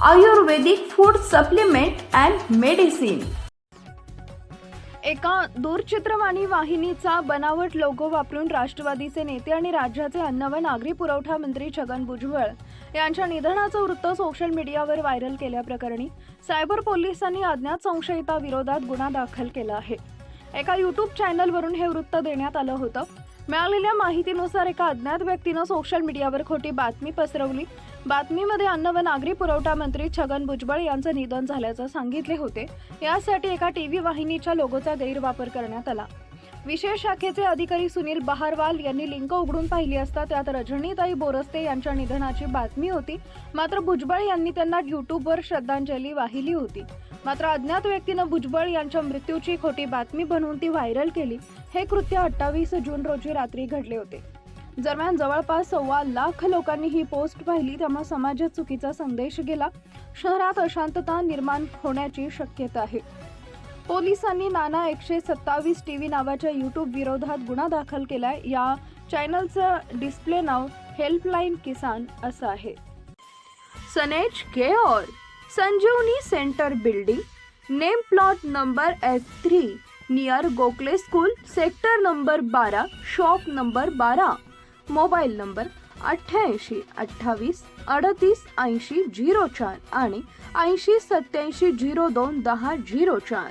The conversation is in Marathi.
Ayurvedic food supplement and medicine एका दूरचित्रवाणी वाहिनीचा बनावट लोगो वापरून राष्ट्रवादीचे नेते आणि राज्याचे अन्न व नागरी पुरवठा मंत्री छगन भुजबळ यांच्या निधनाचं वृत्त सोशल मीडियावर व्हायरल केल्याप्रकरणी सायबर पोलिसांनी अज्ञात संशयिताविरोधात गुन्हा दाखल केला आहे. एका यूट्यूब चॅनलवरून हे वृत्त देण्यात आलं होतं. मिळालेल्या माहितीनुसार एका अज्ञात व्यक्तीनं सोशल मीडियावर खोटी बातमी पसरवली. बातमीमध्ये अन्न व नागरी पुरवठा मंत्री छगन भुजबळ यांचं निधन झाल्याचं सांगितले होते. यासाठी एका टीव्ही वाहिनीच्या लोगोचा गैरवापर करण्यात आला. विशेष शाखेचे अधिकारी सुनील बहारवाल यांनी लिंक उघडून पाहिली असता त्यात रजनीताई बोरस्ते यांच्या निधनाची बातमी होती. मात्र भुजबळ यांनी त्यांना युट्यूबवर श्रद्धांजली वाहिली होती. मात्र अज्ञात व्यक्तीनं भुजबळ यांच्या मृत्यूची खोटी बातमी बनवून ती व्हायरल केली. हे कृत्य अठ्ठावीस जून रोजी रात्री घडले होते. दरम्यान जवळपास सव्वा लाख लोकांनी ही पोस्ट पाहिली. त्यामुळे समाजात चुकीचा संदेश गेला. शहरात अशांतता निर्माण होण्याची शक्यता आहे. पोलिसांनी नाना एकशे सत्तावीस टी व्ही नावाच्या युट्यूब विरोधात गुन्हा दाखल केलाय. या चॅनलचं डिस्प्ले नाव हेल्पलाईन किसान असं आहे. सनेज care Sanjeevani centre building name plot number F three near Gokhale school sector number बारा शॉप नंबर बारा मोबाईल नंबर अठ्ठ्याऐंशी अठ्ठावीस अडतीस ऐंशी झिरो चार आणि ऐंशी सत्याऐंशी झिरो दोन दहा झिरो चार.